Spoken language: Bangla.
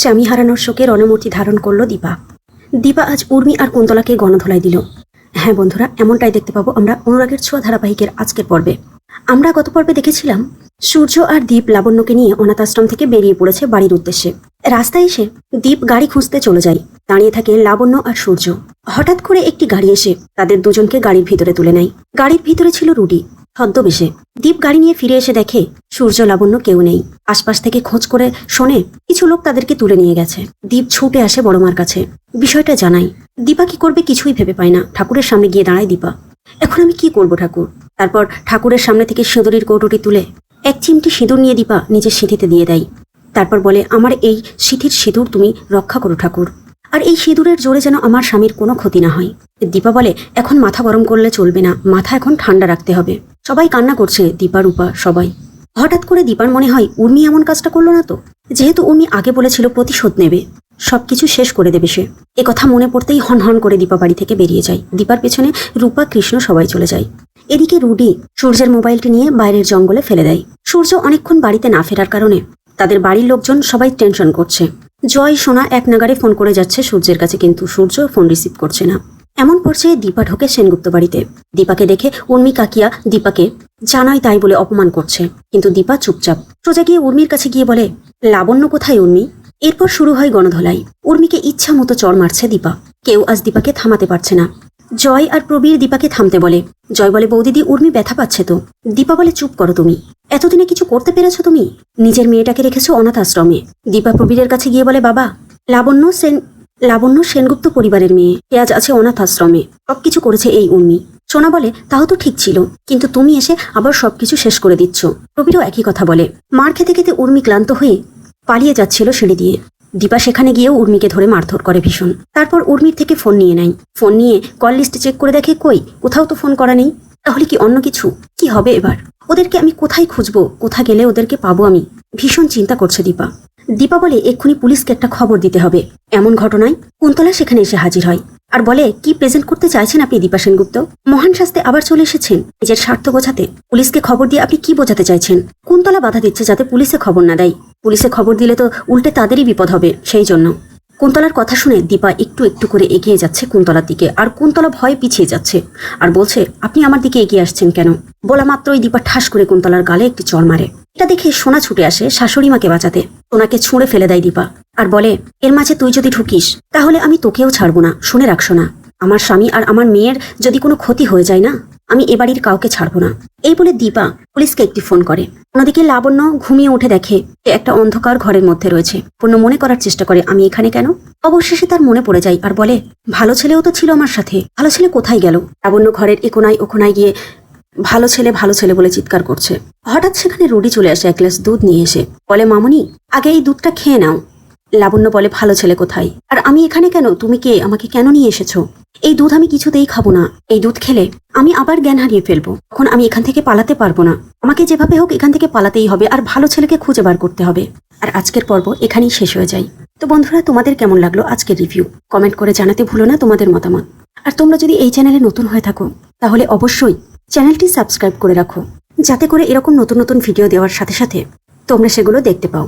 স্বামী হারানোর শোকে রণমূর্তি ধারণ করল দীপা। দীপা আজ উর্মি আর কুন্তলাকে গণধোলাই দিল। হ্যাঁ বন্ধুরা, এমনটাই দেখতে পাবো আমরা অনুরাগের ছোঁয়া ধারাবাহিকের আজকের পর্বে। আমরা গত পর্বে দেখেছিলাম, সূর্য আর দীপ লাবণ্যকে নিয়ে অনাথ আশ্রম থেকে বেরিয়ে পড়েছে বাড়ির উদ্দেশ্যে। রাস্তায় এসে দীপ গাড়ি খুঁজতে চলে যায়, দাঁড়িয়ে থাকে লাবণ্য আর সূর্য। হঠাৎ করে একটি গাড়ি এসে তাদের দুজনকে গাড়ির ভিতরে তুলে নেয়। গাড়ির ভিতরে ছিল রুডি। ছদ্মবেশে। দীপ গাড়ি নিয়ে ফিরে এসে দেখে সূর্য লাবণ্য কেউ নেই। আশপাশ থেকে খোঁজ করে শোনে কিছু লোক তাদেরকে তুলে নিয়ে গেছে। দীপ ছুটে আসে বড়মার কাছে। বিষয়টা জানাই। দীপা কি করবে কিছুই ভেবে পায় না। ঠাকুরের সামনে গিয়ে দাঁড়ায় দীপা। এখন আমি কি করব ঠাকুর? তারপর ঠাকুরের সামনে থেকে সিঁদুরির কৌটোটি তুলে এক চিমটি সিঁদুর নিয়ে দীপা নিজের সিঁথিতে দিয়ে দেয়। তারপর বলে, আমার এই সিঁথির সিঁদুর তুমি রক্ষা করো ঠাকুর। আর এই সিঁদুরের জোরে যেন আমার স্বামীর কোনো ক্ষতি না হয়। দীপা বলে, এখন মাথা গরম করলে চলবে না। মাথা এখন ঠান্ডা রাখতে হবে। সবাই কান্না করছে দীপা, রূপা, সবাই। হঠাৎ করে দীপার মনে হয়, উর্মি এমন কাজটা করল না তো? যেহেতু উর্মি আগে বলেছিল প্রতিশোধ নেবে, সবকিছু শেষ করে দেবে সে। কথা মনে পড়তেই হন হন করে দীপা বাড়ি থেকে বেরিয়ে যায়। দীপার পেছনে রূপা, কৃষ্ণ সবাই চলে যায়। এদিকে রুডি সূর্যের মোবাইলটি নিয়ে বাইরের জঙ্গলে ফেলে দেয়। সূর্য অনেকক্ষণ বাড়িতে না ফেরার কারণে তাদের বাড়ির লোকজন সবাই টেনশন করছে। জয়, সোনা এক নাগারে ফোন করে যাচ্ছে সূর্যের কাছে, কিন্তু সূর্য ফোন রিসিভ করছে না। এমন পর্যায়ে দীপা ঢোকে সেনগুপ্ত বাড়িতে। দীপাকে দেখে উর্মি কাকিয়া দীপাকে জানাই তাই বলে অপমান করছে। কিন্তু দীপা চুপচাপ, সোজা গিয়ে উর্মির কাছে গিয়ে বলে, লাবণ্য কোথায় উর্মি? এরপর শুরু হয় গণধলাই। উর্মিকে ইচ্ছা মতো চড় মারছে দীপা। কেউ আজ দীপাকে থামাতে পারছে না। জয় আর প্রবীর দীপাকে থামতে বলে, জয় বলে, বৌদিদি, উর্মি ব্যথা পাচ্ছে তো? দীপা বলে, চুপ করো তুমি। এতদিনে কিছু করতে পেরেছ তুমি? নিজের মেয়েটাকে রেখেছো অনাথ আশ্রমে। দীপা প্রবীরের কাছে গিয়ে বলে, বাবা, লাবণ্য সেন লাবণ্য সেনগুপ্ত পরিবারের মেয়ে। সে আজ আছে অনাথ আশ্রমে। সবকিছু করেছে এই উর্মি সোনা বলে, তাও তো ঠিক ছিল। কিন্তু তুমি এসে আবার সবকিছু শেষ করে দিচ্ছ। প্রবীরও একই কথা বলে। মার খেতে খেতে উর্মি ক্লান্ত হয়ে পালিয়ে যাচ্ছিল সিঁড়ি দিয়ে। দীপা সেখানে গিয়েও উর্মিকে ধরে মারধর করে ভীষণ। তারপর উর্মির থেকে ফোন নিয়ে নেয়। ফোন নিয়ে কল লিস্টে চেক করে দেখে, কই, কোথাও তো ফোন করা নেই? তাহলে কি অন্য কিছু? কি হবে এবার? ওদেরকে আমি কোথায় খুঁজবো? কোথা গেলে ওদেরকে পাবো আমি? ভীষণ চিন্তা করছে দীপা। দীপা বলে এক্ষুনি পুলিশকে একটা খবর দিতে হবে। এমন ঘটনায় কুন্তলা সেখানে এসে হাজির হয় আর বলে, কি প্রেজেন্ট করতে চাইছেন আপনি দীপা সেনগুপ্ত? মহান শাস্তে আবার চলে এসেছেন। নিজের স্বার্থ বোঝাতে পুলিশকে খবর দিয়ে আপনি কি বোঝাতে চাইছেন? কুন্তলা বাধা দিচ্ছে যাতে পুলিশে খবর না দেয়। পুলিশে খবর দিলে তো উল্টে তাদেরই বিপদ হবে, সেই জন্য। কুন্তলার কথা শুনে দীপা একটু একটু করে এগিয়ে যাচ্ছে কুন্তলার দিকে। আর কুন্তলা ভয়ে পিছিয়ে যাচ্ছে আর বলছে, আপনি আমার দিকে এগিয়ে আসছেন কেন? বলা মাত্রই দীপা ঠাস করে কুন্তলার গালে একটি চড় মারে। এটা দেখে সোনা ছুটে আসে শাশুড়ি মাকে বাঁচাতে। সোনাকে ছুঁড়ে ফেলে দেয় দীপা আর বলে, এর মাঝে তুই যদি ঢুকিস, তাহলে আমি তোকেও ছাড়বো না, শুনে রাখছো না। আমার স্বামী আর আমার মেয়ের যদি কোনো ক্ষতি হয়ে যায় না? আমি এ বাড়ির কাউকে ছাড়বো না। এই বলে দীপা পুলিশকে একটি ফোন করে। অন্যদিকে লাবণ্য ঘুমিয়ে উঠে দেখে সে একটা অন্ধকার ঘরের মধ্যে রয়েছে। পূর্ণ মনে করার চেষ্টা করে, আমি এখানে কেন? অবশেষে তার মনে পড়ে যায় আর বলে, ভালো ছেলেও তো ছিল আমার সাথে। ভালো ছেলে কোথায় গেল? লাবণ্য ঘরের একোনায় ওকোনায় গিয়ে, ভালো ছেলে ভালো ছেলে বলে চিৎকার করছে। হঠাৎ সেখানে রুডি চলে আসে এক গ্লাস দুধ নিয়ে এসে। বলে, মামনি, আগে এই দুধটা খেয়ে নাও। লাবণ্য বলে, ভালো ছেলে কোথায়? আর আমি এখানে কেন? তুমি কে? আমাকে কেন নিয়ে এসেছ? এই দুধ আমি কিছুতেই খাব না। এই দুধ খেলে আমি আবার জ্ঞান হারিয়ে ফেলব। তখন আমি এখান থেকে পালাতে পারব না। আমাকে যেভাবে হোক এখান থেকে পালাতেই হবে আর ভালো ছেলেকে খুঁজে বার করতে হবে। আর আজকের পর্ব এখানেই শেষ হয়ে যায়। তো বন্ধুরা, তোমাদের কেমন লাগল আজকের রিভিউ কমেন্ট করে জানাতে ভুলো না তোমাদের মতামত। আর তোমরা যদি এই চ্যানেলে নতুন হয়ে থাকো, তাহলে অবশ্যই চ্যানেলটি সাবস্ক্রাইব করে রাখো। যাতে করে এরকম নতুন নতুন ভিডিও দেওয়ার সাথে সাথে তোমরা সেগুলো দেখতে পাও।